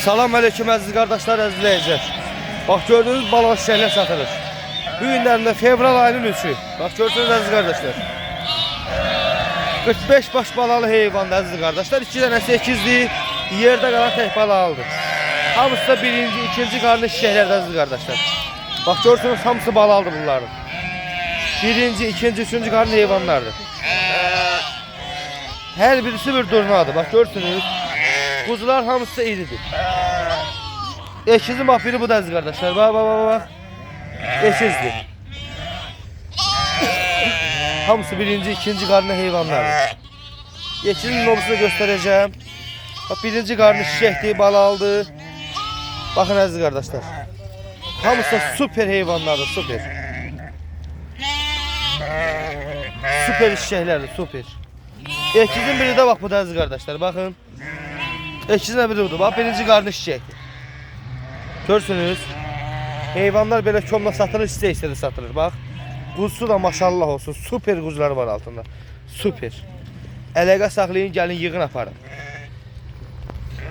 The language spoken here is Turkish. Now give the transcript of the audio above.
Salam aleyküm əziz qardaşlar, əziz izləyicilər. Bax gördüyünüz balon şişələr satılır. Bu günlərdə fevral ayının 3-ü. Bax gördünüz əziz qardaşlar. 45 baş balalı heyvan əziz qardaşlar. 2 dənəsi 8-dir. Yerdə qalan tək balalıdır. Hamısı da birinci, ikinci qarnı şişəklərdə əziz qardaşlar. Bax görsünüz hamısı balalıdır bunların. Birinci, ikinci, üçüncü qarnı heyvanlardır. Hər birisi bir durnadır. Bax görsünüz. Kuzular hamısı iridir. Eşizin bax biri bu da əziz qardaşlar. Bax bax bax bax. Eşizdir. hamısı birinci, ikinci qarnı heyvanlardır. Eşizin nobusunu göstereceğim. Bak birinci qarnı şişəkdir, balalıdır. Bakın əziz qardaşlar. Hamısı süper heyvanlardır, süper. Süper şişəklərdir, süper. Ekizin biri de bak bu da əziz qardaşlar. Bakın. Ekizin de biri budur. Bak birinci qarnı şişəkdir. Görsünüz. Heyvanlar belə komla satılır, istə istədi satılır. Bax. Quzusu da maşallah olsun. Süper quzular var altında. Süper. Əlaqə saxlayın, gəlin yığın aparın.